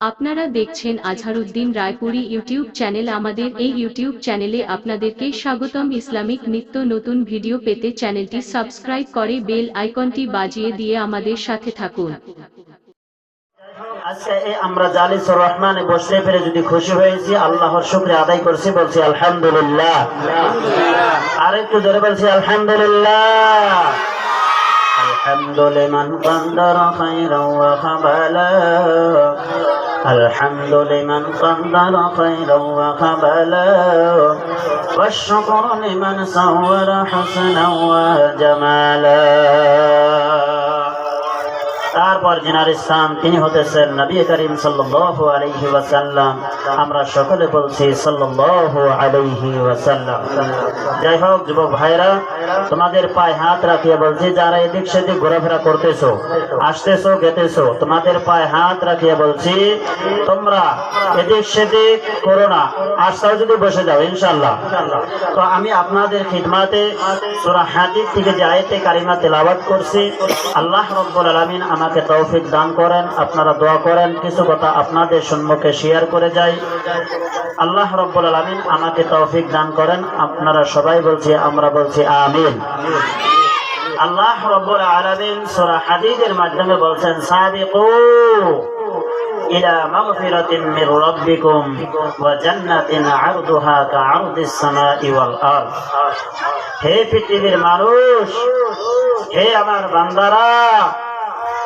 আপনারা দেখছেন Azharuddin Raipuri YouTube channel আমাদের এই ইউটিউব চ্যানেলে আপনাদেরকে স্বাগতম ইসলামিক নিত্য নতুন ভিডিও পেতে চ্যানেলটি সাবস্ক্রাইব করে বেল আইকনটি বাজিয়ে দিয়ে আমাদের সাথে থাকুন আজকে এই আমরা জালিসুর রহমানে বসতে পেরে যদি খুশি হয়েছি আল্লাহর শুক্রিয়া আদায় করছি বলছি আলহামদুলিল্লাহ আর একটু জোরে বলছি আলহামদুলিল্লাহ الحمد لمن قدر خيرا وقبلا الحمد لمن قدر خيرا وقبلا والشكر لمن صور حسنا وجمالا. তারপর জিনার ইসলাম, তিনি হতেছেন নবী করিম সাল্লাল্লাহু আলাইহি ওয়াসাল্লাম। আমরা সকলে বলছি সাল্লাল্লাহু আলাইহি ওয়াসাল্লাম। যাই হোক, যুবক ভাইরা তোমাদের পায়ে হাত রাখিয়ে বলছি, যারা এদিক সেদিক ঘোরাফেরা করতেছো, আসতেছো, গেতেছো, তোমাদের পায়ে হাত রাখিয়ে বলছি, তোমরা এদিক সেদিক করো না আসতেও যদি বসে যাও ইনশাল্লাহ তো আমি আপনাদের খিদমাতে সূরা হাদিদ থেকে যে আয়াতে কারিমা তেলাওয়াত করছি, আল্লাহ রব্বুল আলামিন আমাকে তৌফিক দান করেন আপনারা দোয়া করেন কিছু কথা আপনাদের সম্মুখে শেয়ার করে যাই আল্লাহ রব্বুল আলামিন আমাকে তৌফিক দান করেন আপনারা সবাই বলছি আমরা বলছি আমিন আল্লাহ রব্বুল আলামিন সূরা হাদিদের মাধ্যমে বলছেন সাবিকু إلى مغفرة من ربكم وجنة عرضها كعرض السماء والأرض হে পৃথিবীর মানুষ হে আমার বান্দারা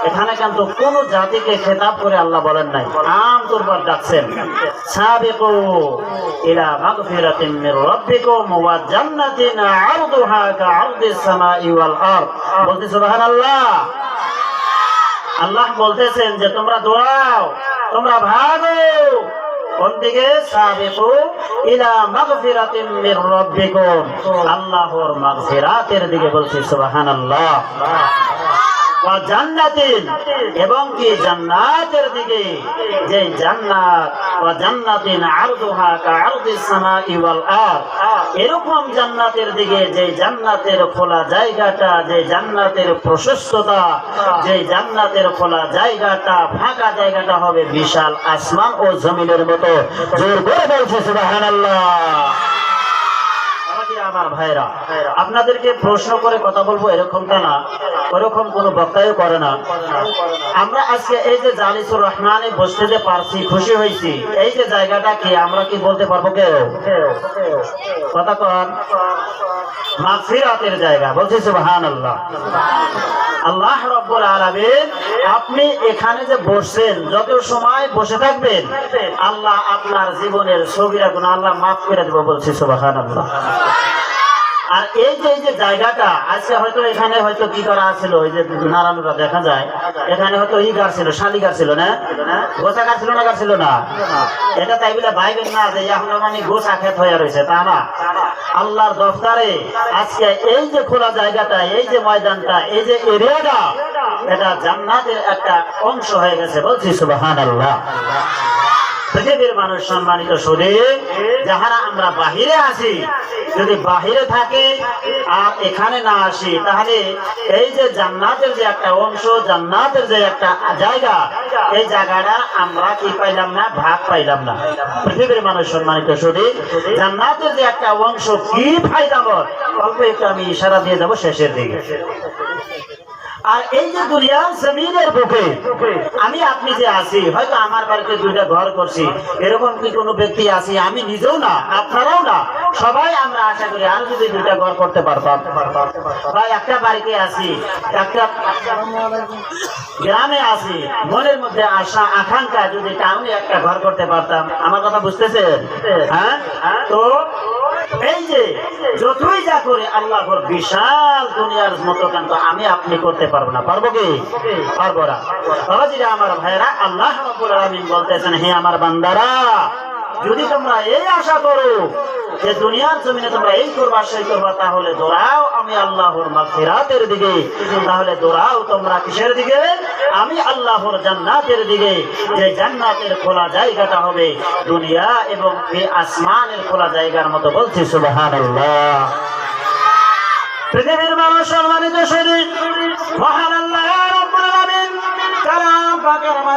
এখানে কিন্তু কোন জাতিকে খেতাব করে আল্লাহ বলেন নাই। আম তোরবার ডাকছেন। আল্লাহ বলতেছেন যে, তোমরা দোয়াও, তোমরা ভাগো। কোন দিকে সাবিকু ইলা মাগফিরাতিন আল্লাহর মাগফিরাতের দিকে বলছি সুবহানাল্লাহ। এবং কি জান্নাতের দিকে? আরদ। এরকম জান্নাতের দিকে, যে জান্নাতের খোলা জায়গাটা, যে জান্নাতের প্রশস্ততা, যে জান্নাতের খোলা জায়গাটা, ফাঁকা জায়গাটা হবে বিশাল আসমান ও জমিনের মতো। জোর করে বলছে আমার ভাইরা, আপনাদেরকে প্রশ্ন করে কথা বলব এরকমটা না। ওরকম কোন বক্তাও করে না। আমরা আজকে এই যে জালিসুর রহমানে বসতে যে পারছি, খুশি হয়েছি। এই যে জায়গাটা কি, আমরা কি বলতে পারব কেউ? কথা কন। মাগফিরাতের জায়গা। বলছি সুবহানাল্লাহ। আল্লাহ রব্বুল আলামিন, আপনি এখানে যে বসছেন, যত সময় বসে থাকবেন, আল্লাহ আপনার জীবনের সগিরা গুনাহ আল্লাহ মাফ করে দেব, বলছি সুবহানাল্লাহ। আর এই যে যে জায়গাটা, আজকে হয়তো এখানে হয়তো কি করা ছিল, ওই যে নারায়ণরা দেখা যায়, এখানে হয়তো ই গাছ ছিল, শালি গাছ ছিল না? গোছা গাছ ছিল না গাছ ছিল না? এটা তাই বলে ভাইবেন না যে এখন মানে গোছা খেত হয়ে রয়েছে তা না। আল্লাহর দফতারে আজকে এই যে খোলা জায়গাটা, এই যে ময়দানটা, এই যে এরিয়াটা, এটা জান্নাতের একটা অংশ হয়ে গেছে, বলছি সুবহানাল্লাহ। পৃথিবীর মানুষ সম্মানিত শরীর যাহারা আমরা বাহিরে আছি যদি বাহিরে থাকে আর এখানে না আসি, তাহলে এই যে জান্নাতের যে একটা অংশ, জান্নাতের যে একটা জায়গা, এই জায়গাটা আমরা কি পাইলাম না? ভাগ পাইলাম না। পৃথিবীর মানুষ সম্মানিত শরীর জান্নাতের যে একটা অংশ, কি ফায়দামত অল্প একটু আমি ইশারা দিয়ে যাব শেষের দিকে। আর এই যে দুনিয়ার জমিনের বুকে, আমি আপনি যে আছি, হয়তো আমার বাড়িতে দুইটা ঘর করছি, এরকম কি কোনো ব্যক্তি আছি? আমি নিজেও না, আপনারাও না। সবাই আমরা আশা করি আরও যদি দুইটা ঘর করতে পারতাম। বা একটা বাড়িতে আছি, একটা গ্রামে আছি, মনের মধ্যে আশা, আকাঙ্ক্ষা যদি টাউনে একটা ঘর করতে পারতাম। আমার কথা বুঝতেছেন? হ্যাঁ? তো এই যে, যতই যা করে আল্লাহ বিশাল দুনিয়ার মতো কিন্তু আমি আপনি করতে পারব না। পারব কি? পারব না। আমার ভাইরা আল্লাহ বলতেছেন, হে আমার বান্দারা যদি তোমরা এই আশা করো যে দুনিয়ার জমিনে তোমরা এই করবা, সেই করবা, তাহলে দৌড়াও আমি আল্লাহর মাগফিরাতের দিকে। তাহলে দৌড়াও তোমরা কিসের দিকে? আমি আল্লাহর জান্নাতের দিকে। যে জান্নাতের খোলা জায়গাটা হবে দুনিয়া এবং এই আসমানের খোলা জায়গার মতো বলছি, সুবহানাল্লাহ। পৃথিবীর মানুষ সম্মানিত শরীর মহান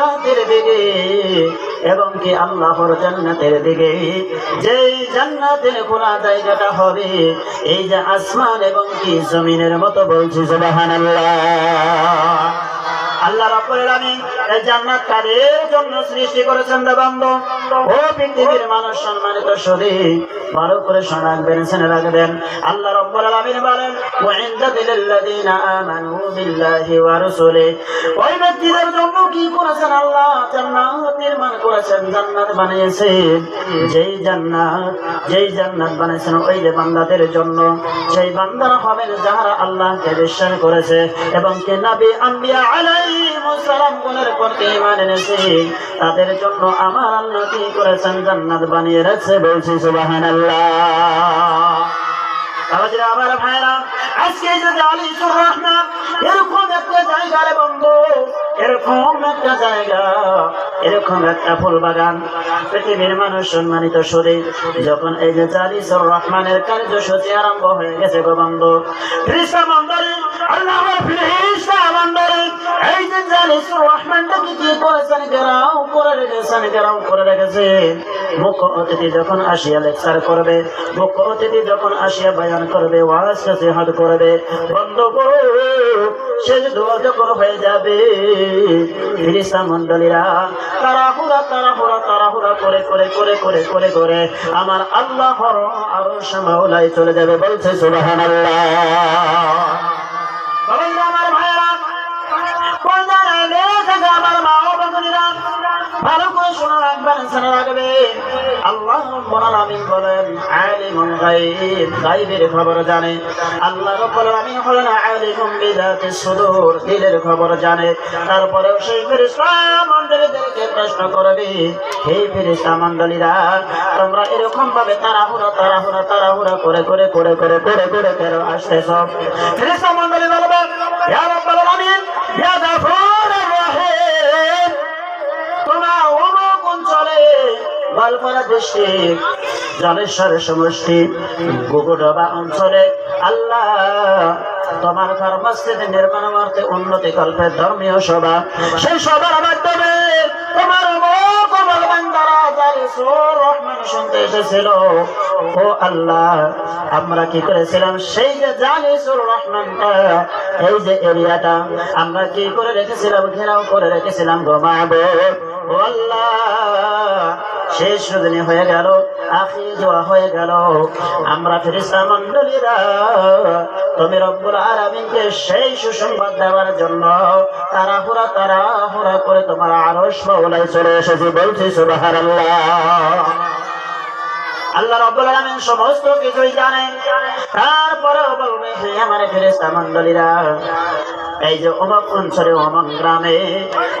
মাগফিরাতের দিকে এবং কি আল্লাহর জান্নাতের দিকে, যেই জান্নাতের খোলা জায়গাটা হবে, এই যে আসমান এবং কি জমিনের মতো বলছি সুবহানাল্লাহ। আল্লাহ রাব্বুল এই জান্নাত জন্য সৃষ্টি করেছেন দেবাম্ব ও পৃথিবীর মানুষ সম্মানিত ভালো করে রাখবেন। আল্লাহ রাব্বুল বলেন আমানু বিল্লাহি ওয়া রাসূলি ওই ব্যক্তিদের জন্য কি করেছেন আল্লাহ? জান্নাত নির্মাণ করেছেন, জান্নাত বানিয়েছেন। যেই জান্নাত যেই জান্নাত বানিয়েছেন ওই যে বান্দাদের জন্য। সেই বান্দারা হবেন যারা আল্লাহকে বিশ্বাস করেছে এবং কে নবী আম্বিয়া আলাইহিস তাদের জন্য আমার আল্লাহ কি করেছেন জান্নাত বানিয়ে রাখছে বলছি এরকম জায়গা, এরকম একটা পৃথিবীর মানুষ সম্মানিত শরীর, যখন এই যে জালিসুর রহমানের কার্যসূচি আরম্ভ হয়ে গেছে গো বন্ধু মন্ডলী অতিথি যখন আসিয়া লেকচার করবে অতিথি যখন আসিয়া করবে করবে যাবে মন্ডলীরা তাড়াহুড়া তাড়াহুড়া করে করে করে করে করে করে আমার আল্লাহ আরও সামাউলাই চলে যাবে, বলছে সুবহানাল্লাহ। বলেন খবর জানে। সুদূর, দিলের খবর জানে। মণ্ডলীদেরকে প্রশ্ন করবে, হে তোমরা এরকম ভাবে তাড়াহুড়া তাড়াহুড়া তাড়াহুড়া করে করে করে করে করে করে কেন আসতেছ? সমষ্টি অঞ্চলে আল্লাহ তোমার উন্নতি কল্পের ধর্মীয় সভা। সেই সভার মাধ্যমে তোমার শুনতে এসেছিল। ও আল্লাহ, আমরা কি করেছিলাম? সেই যে জালিসুর রহমানটা, এই যে এরিয়াটা, আমরা কি করে রেখেছিলাম? ঘেরাও করে রেখেছিলাম ঘুমাবো ও আল্লাহ শেষ দিনে হয়ে গেল আখি দোয়া হয়ে গেল। আমরা ফিরিস্তা মন্ডলীরা তুমি রব্বুল আলামিনকে সেই সুসংবাদ দেওয়ার জন্য তাড়াহুড়া তাড়াহুড়া করে তোমার আরশ মাওলায় চলে এসেছি বলছি সুবহানাল্লাহ। আল্লাহ রাব্বুল আলামিন সমস্ত কিছুই জানে তারপরেও বলবে, হে আমার ফেরেশতা মণ্ডলীরা এই যে অমক অঞ্চলে অমক গ্রামে,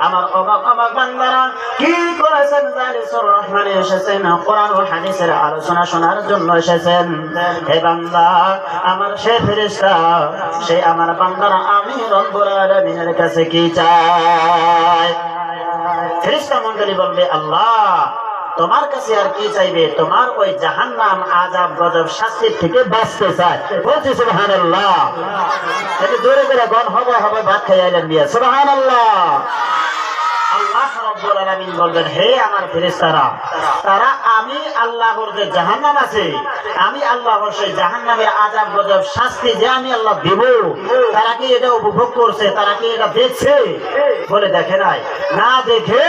আমার অমক অমক বান্দারা কি করেছেন জালিসুর রহমানে এসেছেন, কোরআন ও হাদিসের আলোচনা শোনার জন্য এসেছেন। হে বান্দা, আমার সে ফেরেশতা, সে আমার বান্দারা আমি রব্বুল আলামিনের কাছে কি চাই? ফেরেশতা মণ্ডলী বলবে, আল্লাহ তোমার কাছে আর কি চাইবে? তোমার ওই জাহান্নাম আজাব গজব, শাস্তির থেকে বাঁচতে চায়। বলছি, সুবহানাল্লাহ। একটু জোরে করে হবে হবে, ভাত সুবহানাল্লাহ। আল্লাহ তারা আমি যে আছে, আমি শাস্তি যে আমি আল্লাহ তারা কি এটা উপভোগ করছে? তারা কি এটা দেখছে? বলে দেখে নাই। না দেখে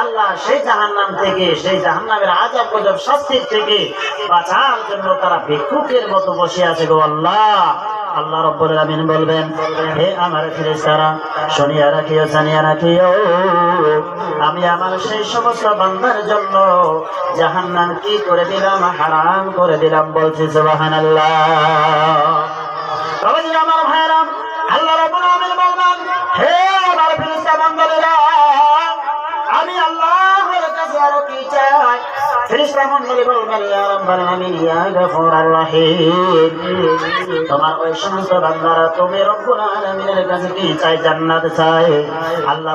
আল্লাহ সেই জাহান্নাম থেকে, সেই জাহান্নামের আযাব গজব শাস্তির থেকে বাঁচার জন্য তারা ভিক্ষুকের মতো বসে আছে গো আল্লাহ। আল্লাহ রব্বুল আলামিন বলবেন, হে আমার ফেরেশতারা, শুনিয়া রাখিও, জানিয়া রাখিও, আমি আমার সেই সমস্ত বান্দার জন্য জাহান্নাম কি করে দিলাম, হারাম করে দিলাম বলছি সুবহানাল্লাহ। তোমার ওই সমস্ত বান্দারা তুমি রব্বুল আলমিনের কাছে কি চাই চাই আল্লাহ